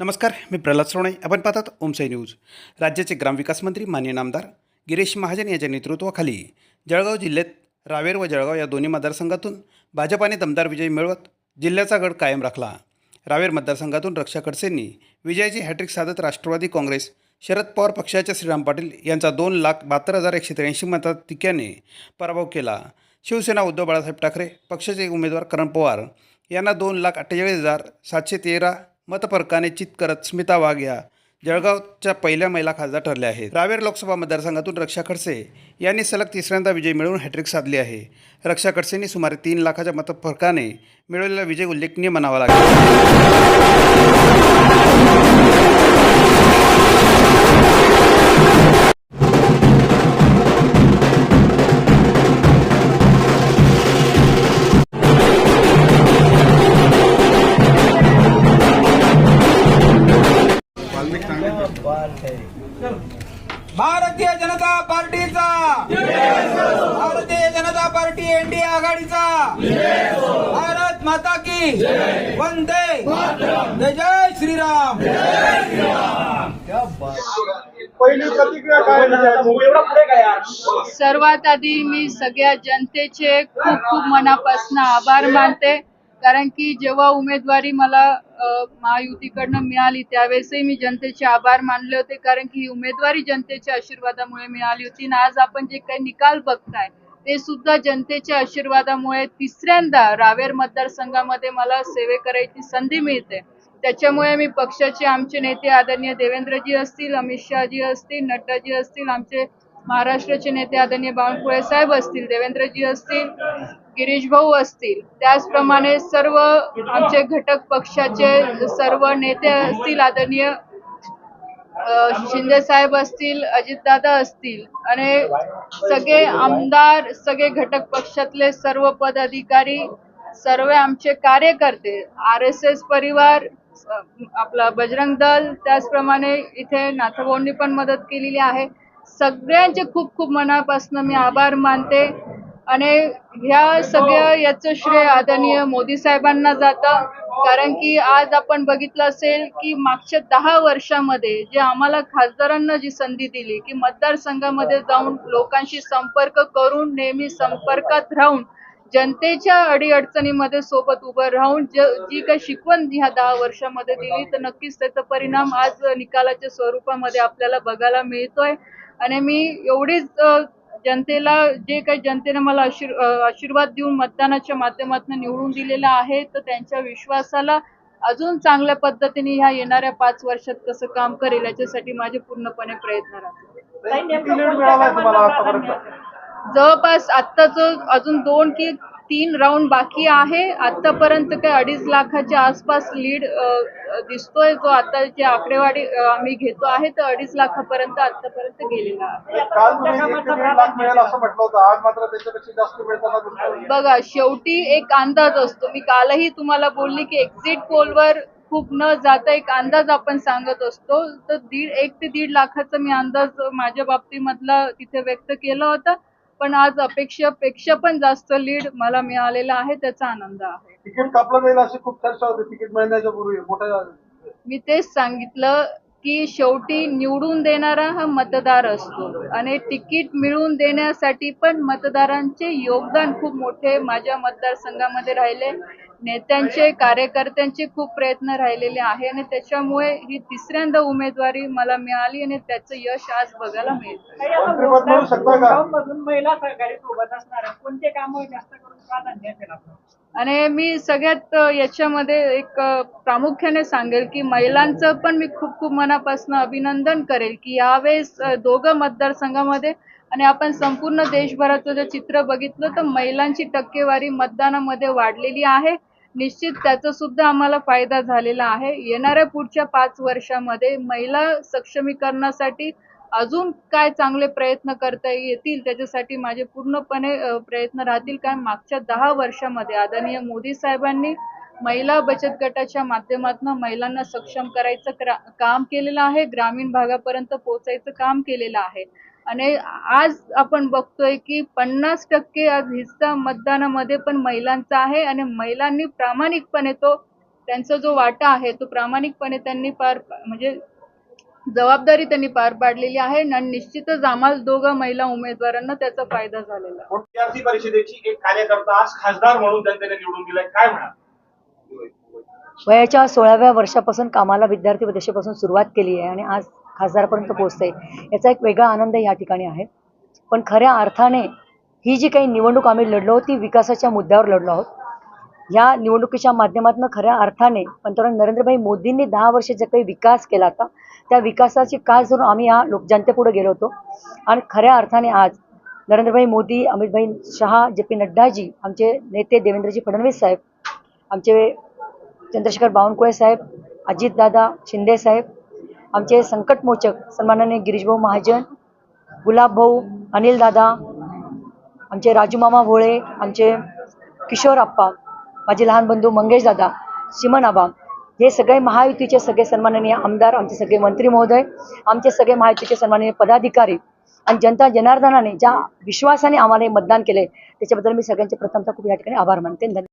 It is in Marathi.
नमस्कार मी प्रल्हाद सोणे आपण पाहतात ओमसाई न्यूज. राज्याचे ग्रामविकास मंत्री मान्य नामदार गिरीश महाजन यांच्या नेतृत्वाखाली जळगाव जिल्ह्यात रावेर व जळगाव या दोन्ही मतदारसंघातून भाजपाने दमदार विजय मिळवत जिल्ह्याचा गड कायम राखला. रावेर मतदारसंघातून रक्षा खडसेंनी विजयाची हॅट्रिक साधत राष्ट्रवादी काँग्रेस शरद पवार पक्षाच्या श्रीराम पाटील यांचा दोन लाख बहात्तर हजार एकशे त्र्याऐंशी मताधिक्याने पराभव केला. शिवसेना उद्धव बाळासाहेब ठाकरे पक्षाचे उमेदवार करण पवार यांना दोन लाख अठ्ठेचाळीस हजार सातशे तेरा मतफरकाने चित करत स्मिता वाघ या जळगावच्या पहिल्या महिला खासदार ठरल्या आहेत. रावेर लोकसभा मतदारसंघातून रक्षा खडसे यांनी सलग तिसऱ्यांदा विजय मिळवून हॅट्रिक साधली आहे. रक्षा खडसेंनी सुमारे तीन लाखाच्या मतफरकाने मिळवलेला विजय उल्लेखनीय म्हणावा लागेल. भारतीय जनता पार्टीचा. भारतीय जनता पार्टी एनडीए आघाडीचा. भारत माता की वंदे. जय जय श्रीराम पहिली प्रतिक्रिया काय एवढा पुढे काय यार? सर्वात आधी मी सगळ्या जनतेचे खूप खूप मनापासून आभार मानते. कारण की जेव्हा उमेदवारी मला महायुतीकडनं मिळाली त्यावेळेसही मी जनतेचे आभार मानले होते. कारण की ही उमेदवारी जनतेच्या आशीर्वादामुळे मिळाली होती. आणि आज आपण जे काही निकाल बघताय ते सुद्धा जनतेच्या आशीर्वादामुळे तिसऱ्यांदा रावेर मतदारसंघामध्ये मला सेवे करायची संधी मिळते. त्याच्यामुळे मी पक्षाचे आमचे नेते आदरणीय देवेंद्रजी असतील अमित शहाजी असतील नड्डाजी असतील आमचे महाराष्ट्राचे नेते आदरणीय बावनकुळे साहेब असतील देवेंद्रजी असतील गिरीश भाऊ असतील त्याचप्रमाणे सर्व आमचे घटक पक्षाचे सर्व नेते असतील आदरणीय शिंदे साहेब असतील अजितदादा असतील आणि सगळे आमदार सगळे घटक पक्षातले सर्व पदाधिकारी सर्व आमचे कार्यकर्ते आर एस एस परिवार आपला बजरंग दल त्याचप्रमाणे इथे नाथभाऊंनी पण मदत केलेली आहे. सगळ्यांचे खूप खूप मनापासून मी आभार मानते. आणि ह्या सगळ्या याचं श्रेय आदरणीय मोदी साहेबांना जातं. कारण की आज आपण बघितलं असेल की मागच्या दहा वर्षामध्ये जे आम्हाला खासदारांना जी संधी दिली की मतदारसंघामध्ये जाऊन लोकांशी संपर्क करून नेहमी संपर्कात राहून जनतेच्या अडीअडचणीमध्ये सोबत उभं राहून ज जी काही शिकवण ह्या दहा वर्षामध्ये दिली तर नक्कीच त्याचा परिणाम आज निकालाच्या स्वरूपामध्ये आपल्याला बघायला मिळतोय. आणि मी एवढीच जनतेला जे काही जनतेने मला आशीर आशीर्वाद देऊन मतदानाच्या माध्यमातून निवडून दिलेला आहे तर त्यांच्या विश्वासाला अजून चांगल्या पद्धतीने ह्या येणाऱ्या पाच वर्षात कसं काम करेल याच्यासाठी माझे पूर्णपणे प्रयत्न राहतील. जवळपास आत्ता जो अजून दोन की तीन राऊंड बाकी आहे. आतापर्यंत काही अडीच लाखाच्या आसपास लीड दिसतोय जो आता जी आकडेवारी आम्ही घेतो आहे तर अडीच लाखापर्यंत आतापर्यंत गेलेला आहे. बघा शेवटी एक अंदाज असतो. मी कालही तुम्हाला बोलली की एक्झिट पोलवर खूप न जाता एक अंदाज आपण सांगत असतो. तर दीड एक ते दीड लाखाचा मी अंदाज माझ्या बाबतीमधला तिथे व्यक्त केला होता. पण आज अपेक्षेपेक्षा पण जास्त लीड मला मिळालेला आहे त्याचा आनंद आहे. तिकीट कापलं जाईल अशी खूप चर्चा होती तिकीट मिळण्याच्या पूर्वी. मोठ्या मी तेच सांगितलं की शेवटी निवडून देणारा हा मतदार असतो आणि तिकीट मिळवून देण्यासाठी पण मतदारांचे योगदान खूप मोठे माझ्या मतदारसंघामध्ये राहिले. नेत्यांचे कार्यकर्त्यांचे खूप प्रयत्न राहिलेले आहे आणि त्याच्यामुळे ही तिसऱ्यांदा उमेदवारी मला मिळाली आणि त्याचं यश आज बघायला मिळतं मंत्रिपद मिळू शकतं का? मधून महिला सहकारी सोबत असणार आहे. कोणते काम जास्त करून प्राधान्य असेल आपलं आणि मी सगळ्यात याच्यामध्ये एक प्रामुख्याने सांगेल की महिलांचं पण मी खूप खूप मनापासून अभिनंदन करेल की यावेळेस दोघं मतदारसंघामध्ये आणि आपण संपूर्ण देशभराचं जर चित्र बघितलं तर महिलांची टक्केवारी मतदानामध्ये वाढलेली आहे. निश्चित त्याचा सुद्धा आम्हाला फायदा झालेला आहे. येणाऱ्या पुढच्या पाच वर्षामध्ये महिला सक्षमीकरणासाठी अजून काय चांगले प्रयत्न करता येतील त्याच्यासाठी माझे पूर्णपणे प्रयत्न राहतील. कारण मागच्या दहा वर्षामध्ये आदरणीय मोदी साहेबांनी महिला बचत गटाच्या माध्यमातून महिलांना सक्षम करायचं काम केलेलं आहे. ग्रामीण भागापर्यंत पोहोचायचं काम केलेलं आहे. आणि आज आपण बघतोय की पन्नास टक्के आज हिस्सा मतदानामध्ये पण महिलांचा आहे आणि महिलांनी प्रामाणिकपणे तो त्यांचा जो वाटा आहे तो प्रामाणिकपणे त्यांनी पार म्हणजे जबाबदारी त्यांनी पार पाडलेली आहे आणि निश्चितच आम्हाला दोघं महिला उमेदवारांना त्याचा फायदा झालेला आहे. विद्यार्थी परिषदेची एक कार्यकर्ता आज खासदार म्हणून जनतेने निवडून दिलाय काय म्हणाल वयाच्या सोळाव्या वर्षापासून कामाला विद्यार्थी प्रदेशापासून सुरुवात केली आहे आणि आज खासदारपर्यंत पोहोचते याचा एक वेगळा आनंद या ठिकाणी आहे. पण खऱ्या अर्थाने ही जी काही निवडणूक आम्ही लढलो ती विकासाच्या मुद्द्यावर लढलो आहोत. या निवडणुकीच्या माध्यमातून खऱ्या अर्थाने पंतप्रधान नरेंद्रभाई मोदींनी दहा वर्ष जे काही विकास केला होता त्या विकासाची कास धरून आम्ही या लोक जनतेपुढे गेलो होतो. आणि खऱ्या अर्थाने आज नरेंद्रभाई मोदी अमितभाई शहा जे पी नड्डाजी आमचे नेते देवेंद्रजी फडणवीस साहेब आमचे चंद्रशेखर बावनकुळे साहेब अजितदादा शिंदे साहेब आमचे संकटमोचक सन्माननीय गिरीशभाऊ महाजन गुलाबभाऊ अनिलदादा आमचे राजूमामा भोळे आमचे किशोर आप्पा माझे लहान बंधू मंगेश दादा सिमन आबा हे सगळे महायुतीचे सगळे सन्माननीय आमदार आमचे सगळे मंत्री महोदय आमचे सगळे महायुतीचे सन्माननीय पदाधिकारी आणि जनता जनार्दनाने ज्या विश्वासाने आम्हाला मतदान केले त्याच्याबद्दल मी सगळ्यांचे प्रथमतः खूप या ठिकाणी आभार मानते. धन्यवाद.